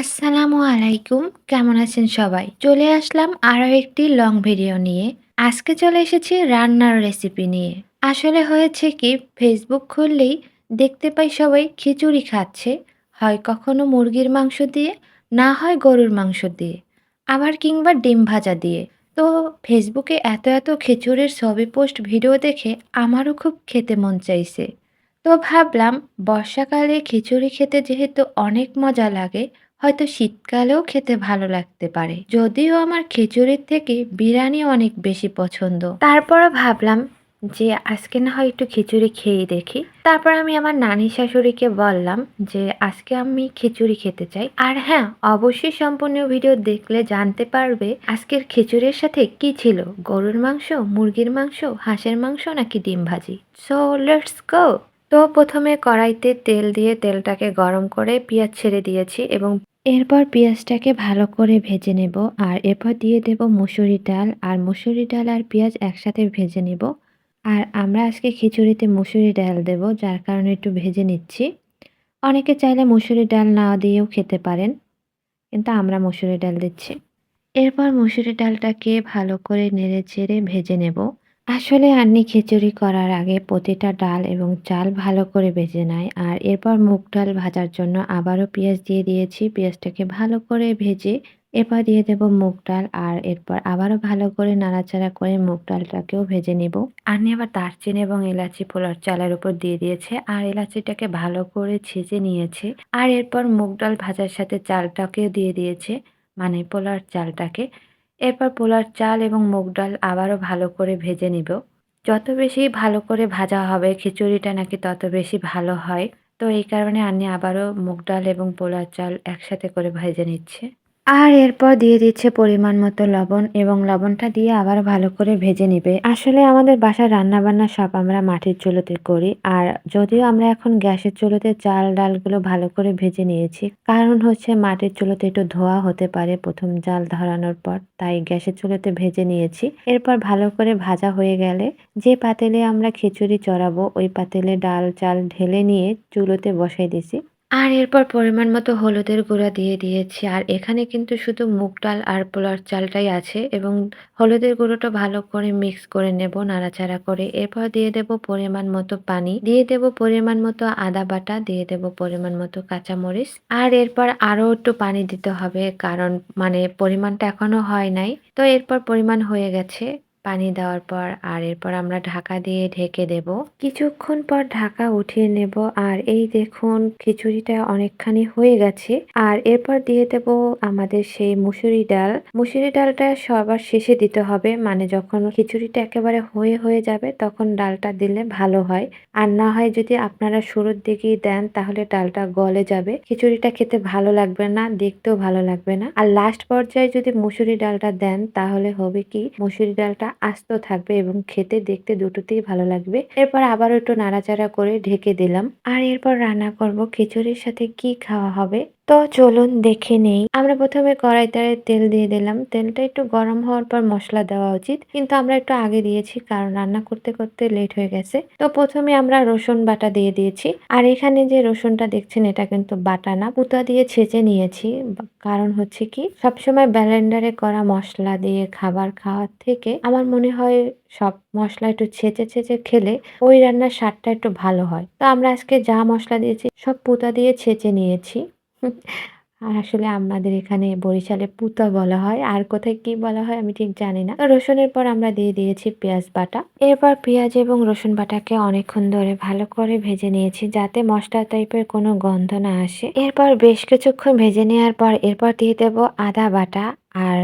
আসসালামু আলাইকুম, কেমন আছেন সবাই? চলে আসলাম আরও একটি লং ভিডিও নিয়ে। আজকে চলে এসেছি রান্নার রেসিপি নিয়ে। আসলে হয়েছে কি ফেসবুক খুললেই দেখতে পাই সবাই খিচুড়ি খাচ্ছে। হয় কখনো মুরগির মাংস দিয়ে, না হয় গরুর মাংস দিয়ে, আবার কিংবা ডিম ভাজা দিয়ে। তো ফেসবুকে এত এত খিচুড়ির ছবি পোস্ট ভিডিও দেখে আমারও খুব খেতে মন চাইছে। তো ভাবলাম, বর্ষাকালে খিচুড়ি খেতে যেহেতু অনেক মজা লাগে হয়তো শীতকালেও খেতে ভালো লাগতে পারে। যদিও আমার খিচুড়ির থেকে বিরিয়ানি অনেক বেশি পছন্দ। তারপরও ভাবলাম যে আজকে না হয় একটু খিচুড়ি খেয়েই দেখি। তারপর আমি আমার নানি শাশুড়িকে বললাম যে আজকে আমি খিচুড়ি খেতে চাই। আর হ্যাঁ অবশ্যই সম্পূর্ণ ভিডিও দেখলে জানতে পারবে আজকের খিচুড়ির সাথে কি ছিল। গরুর মাংস, মুরগির মাংস, হাঁসের মাংস নাকি ডিম ভাজি? সো লেটস গো তো প্রথমে কড়াইতে তেল দিয়ে তেলটাকে গরম করে পেঁয়াজ ছেড়ে দিয়েছি এবং এরপর পেঁয়াজটাকে ভালো করে ভেজে নেব আর এরপর দিয়ে দেব মুসুরি ডাল আর মুসুরি ডাল আর পেঁয়াজ একসাথে ভেজে নেব। আর আমরা আজকে খিচুড়িতে মুসুরি ডাল দেব, যার কারণে একটু ভেজে নিচ্ছি। অনেকে চাইলে মুসুরি ডাল না দিয়েও খেতে পারেন, কিন্তু আমরা মুসুরি ডাল দিচ্ছি। এরপর মুসুরি ডালটাকে ভালো করে নেড়ে চেড়ে ভেজে নেব। আসলে আন্নি খিচুড়ি করার আগে প্রতিটা ডাল এবং চাল ভালো করে ভেজে নেয় আর এরপর মুগ ডাল ভাজার জন্য আবারও পেঁয়াজ দিয়ে দিয়েছি। পেঁয়াজটাকে ভালো করে ভেজে এরপর দিয়ে দেব মুগ ডাল আর এরপর আবারও ভালো করে নাড়াচাড়া করে মুগ ডালটাকেও ভেজে নেব। আন্নি আবার দারচিনি এবং এলাচি পোলার চালের উপর দিয়ে দিয়েছে আর এলাচিটাকে ভালো করে ছেঁচে নিয়েছে আর এরপর মুগ ডাল ভাজার সাথে চালটাকেও দিয়ে দিয়েছে। মানে পোলার চালটাকে এরপর পোলার চাল এবং মুগ ডাল আবারও ভালো করে ভেজে নিব। যত বেশি ভালো করে ভাজা হবে, খিচুড়িটা নাকি তত বেশি ভালো হয়। তো এই কারণে আমি আবারও মুগ ডাল এবং পোলার চাল একসাথে করে ভেজে নিচ্ছে। আর এরপর দিয়ে দিচ্ছে পরিমাণ মতো লবণ এবং লবণটা দিয়ে আবার ভালো করে ভেজে নিবে। আসলে আমাদের বাসার রান্না বান্না সব আমরা মাটির চুলোতে করি আর যদিও আমরা এখন গ্যাসের চুলোতে চাল ডালগুলো ভালো করে ভেজে নিয়েছি, কারণ হচ্ছে মাটির চুলোতে একটু ধোয়া হতে পারে প্রথম জাল ধরানোর পর, তাই গ্যাসের চুলোতে ভেজে নিয়েছি। এরপর ভালো করে ভাজা হয়ে গেলে যে পাতেলে আমরা খিচুড়ি চড়াবো, ওই পাতেলে ডাল চাল ঢেলে নিয়ে চুলোতে বসাই দিছি। আর এরপর পরিমাণ মতো হলুদের গুঁড়া দিয়ে দিয়েছি। আর এখানে কিন্তু শুধু মুগ ডাল আর পোলার চালটাই আছে এবং হলুদের গুঁড়োটা ভালো করে মিক্স করে নেব নাড়াচাড়া করে। এরপর দিয়ে দেব পরিমাণ মতো পানি, দিয়ে দেব পরিমাণ মতো আদা বাটা, দিয়ে দেব পরিমাণ মতো কাঁচামরিচ। আর এরপর আরও একটু পানি দিতে হবে কারণ মানে পরিমাণটা এখনও হয় নাই। তো এরপর পরিমাণ হয়ে গেছে। পানি দেওয়ার পর আর এরপর আমরা ঢাকা দিয়ে ঢেকে দেব। কিছুক্ষণ পর ঢাকা উঠিয়ে নেব। আর এই দেখুন খিচুড়িটা অনেকখানি হয়ে গেছে। আর এরপর দিয়ে দেব আমাদের সেই মুসুরি ডাল। মুসুরি ডালটা সবার শেষে দিতে হবে। মানে যখন খিচুড়িটা একেবারে হয়ে হয়ে যাবে তখন ডালটা দিলে ভালো হয়। আর না হয় যদি আপনারা শুরুর দিকেই দেন তাহলে ডালটা গলে যাবে। খিচুড়িটা খেতে ভালো লাগবে না, দেখতেও ভালো লাগবে না। আর লাস্ট পর্যায়ে যদি মুসুরি ডালটা দেন তাহলে হবে কি? মুসুরি ডালটা আস্ত থাকবে এবং খেতে, দেখতে দুটোতেই ভালো লাগবে। এরপর আবার একটু নাড়াচাড়া করে ঢেকে দিলাম। আর এরপর রান্না করব খিচুড়ির সাথে কি খাওয়া হবে তো চলুন দেখে নেই। আমরা প্রথমে কড়াইতে তেল দিয়ে দিলাম। তেলটা একটু গরম হওয়ার পর মশলা দেওয়া উচিত। কিন্তু আমরা একটু আগে দিয়েছি, কারণ রান্না করতে করতে লেট হয়ে গেছে। তো প্রথমে আমরা রসুন বাটা দিয়ে দিয়েছি। আর এখানে যে রসুনটা দেখছেন, এটা কিন্তু বাটা না। পুতা দিয়ে ছেঁচে নিয়েছি। কারণ হচ্ছে কি, সবসময় ব্যালেন্ডারে করা মশলা দিয়ে খাবার খাওয়ার থেকে আমার মনে হয় সব মশলা একটু ছেঁচে ছেঁচে খেলে ওই রান্নার স্বাদটা একটু ভালো হয়। তো আমরা আজকে যা মশলা দিয়েছি, সব পুতা দিয়ে ছেঁচে নিয়েছি। আর আসলে আমাদের এখানে বরিশালে পুতা বলা হয়। আর কোথায় কি বলা হয় আমি ঠিক জানি না। রসুনের পর আমরা দিয়ে দিয়েছি পেঁয়াজ বাটা। এরপর পেঁয়াজ এবং রসুন বাটাকে অনেকক্ষণ ধরে ভালো করে ভেজে নিয়েছি যাতে মশলা টাইপের কোনো গন্ধ না আসে। এরপর বেশ কিছুক্ষণ ভেজে নেওয়ার পর এরপর দিয়ে দেবো আদা বাটা আর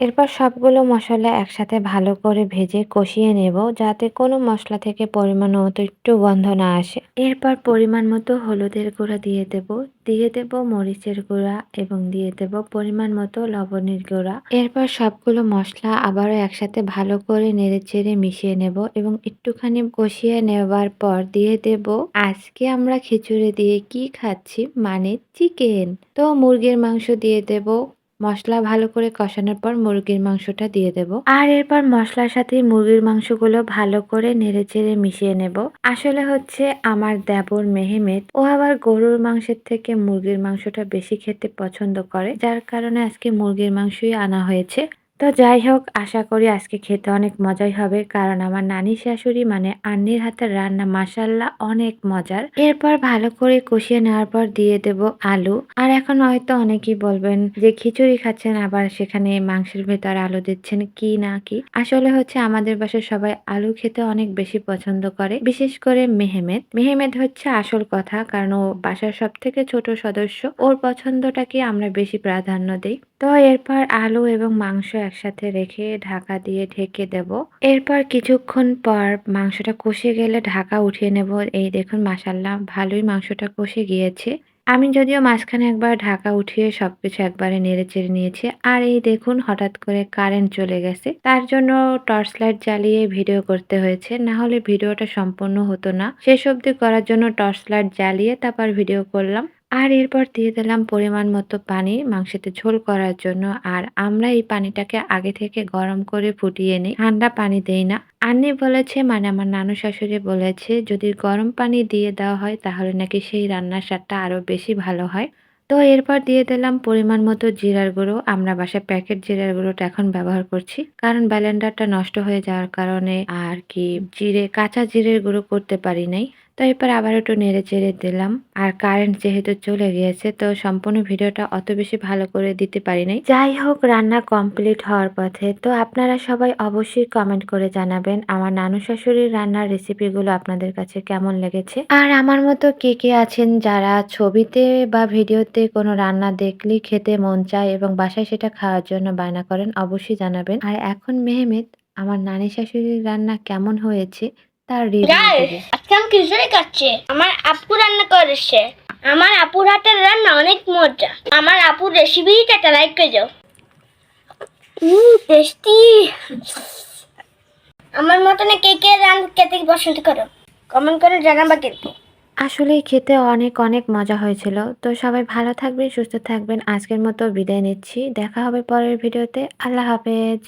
এরপর সবগুলো মশলা একসাথে ভালো করে ভেজে কষিয়ে নেব যাতে কোনো মশলা থেকে পরিমাণ মতো একটু গন্ধ না আসে। এরপর পরিমাণ মতো হলুদের গুঁড়া দিয়ে দেব দিয়ে দেব মরিচের গুঁড়া এবং দিয়ে দেব পরিমাণ মতো লবণের গুঁড়া। এরপর সবগুলো মশলা আবারও একসাথে ভালো করে নেড়ে চেড়ে মিশিয়ে নেব এবং একটুখানি কষিয়ে নেবার পর দিয়ে দেব, আজকে আমরা খিচুড়ি দিয়ে কি খাচ্ছি? মানে চিকেন। তো মুরগির মাংস দিয়ে দেব মসলা ভালো করে কষানোর পর মুরগির মাংসটা দিয়ে দেব। আর এরপর মশলার সাথে মুরগির মাংসগুলো ভালো করে নেড়ে চেড়ে মিশিয়ে নেব। আসলে হচ্ছে আমার দেবর মেহেমেদ, ও আবার গরুর মাংসের থেকে মুরগির মাংসটা বেশি খেতে পছন্দ করে। যার কারণে আজকে মুরগির মাংসই আনা হয়েছে। তো যাই হোক, আশা করি আজকে খেতে অনেক মজাই হবে, কারণ আমার নানি শাশুড়ি মানে আন্নির হাতের রান্না মাসাল্লাহ অনেক মজার। এরপর ভালো করে কষিয়ে নেওয়ার পর দিয়ে দেব আলু। আর এখন হয়তো অনেকেই বলবেন যে খিচুড়ি খাচ্ছেন, আবার সেখানে মাংসের ভেতর আলু দিচ্ছেন কি না কি? আসলে হচ্ছে আমাদের বাসায় সবাই আলু খেতে অনেক বেশি পছন্দ করে, বিশেষ করে মেহেমেদ। মেহেমেদ হচ্ছে আসল কথা, কারণ ও বাসার সব থেকে ছোট সদস্য। ওর পছন্দটাকে আমরা বেশি প্রাধান্য দিই। তো এরপর আলু এবং মাংস একসাথে রেখে ঢাকা দিয়ে ঢেকে দেব। এরপর কিছুক্ষণ পর মাংসটা কষে গেলে ঢাকা উঠিয়ে নেব। এই দেখুন মাসাল্লাহ ভালোই মাংসটা কষে গিয়েছে। আমি যদিও মাঝখানে একবার ঢাকা উঠিয়ে সবকিছু একবারে নেড়ে চেড়ে নিয়েছি আর এই দেখুন, হঠাৎ করে কারেন্ট চলে গেছে। তার জন্য টর্চ লাইট জ্বালিয়ে ভিডিও করতে হয়েছে। না হলে ভিডিওটা সম্পূর্ণ হতো না। শেষ অবধি করার জন্য টর্চ লাইট জ্বালিয়ে তারপর ভিডিও করলাম। আর এরপর দিয়ে দিলাম পরিমাণ মতো পানি মাংসতে ঝোল করার জন্য। আর আমরা এই পানিটাকে আগে থেকে গরম করে ফুটিয়ে নিই। ঠান্ডা পানি দেই না। আন্নি বলেছে মানে আমার নানু শাশুড়ি বলেছে, যদি গরম পানি দিয়ে দেওয়া হয় তাহলে নাকি সেই রান্নার স্বাদটা আরও বেশি ভালো হয়। তো এরপর দিয়ে দিলাম পরিমাণ মতো জিরার গুঁড়ো। আমরা বাসায় প্যাকেট জিরার গুঁড়োটা এখন ব্যবহার করছি। কারণ ব্যালেন্ডারটা নষ্ট হয়ে যাওয়ার কারণে আর কি জিরে, কাঁচা জিরের গুঁড়ো করতে পারি নাই। তো এরপর আবার একটু নেড়ে চেড়ে দিলাম। আর কারেন্ট যেহেতু চলে গিয়েছে, তো সম্পূর্ণ ভিডিওটা অত বেশি ভালো করে দিতে পারি নাই। যাই হোক, রান্না কমপ্লিট হওয়ার পথে, তো আপনারা সবাই অবশ্যই কমেন্ট করে জানাবেন আমার নানু শাশুড়ির রান্নার রেসিপিগুলো আপনাদের কাছে কেমন লেগেছে। আর আমার মতো কে কে আছেন যারা ছবিতে বা ভিডিওতে কোনো রান্না দেখলেই খেতে মন চায় এবং বাসায় সেটা খাওয়ার জন্য বায়না করেন, অবশ্যই জানাবেন। আর এখন মেহমেদ, আমার নানি শাশুড়ির রান্না কেমন হয়েছে তার আমি খিচুড়ি খাচ্ছি। আমার আপু রান্না করেছে। আমার আপুর হাতের রান্না অনেক মজা। আমার আপুর রেসিপিটা লাইক করে দাও। টেস্টি আমার মতন কে কে রান খেতে পছন্দ করো? কমেন্ট করে জানাবা কিন্তু। আসলেই খেতে অনেক অনেক মজা হয়েছিল। তো সবাই ভালো থাকবেন সুস্থ থাকবেন। আজকের মতো বিদায় নিচ্ছি। দেখা হবে পরের ভিডিওতে। আল্লাহ হাফেজ।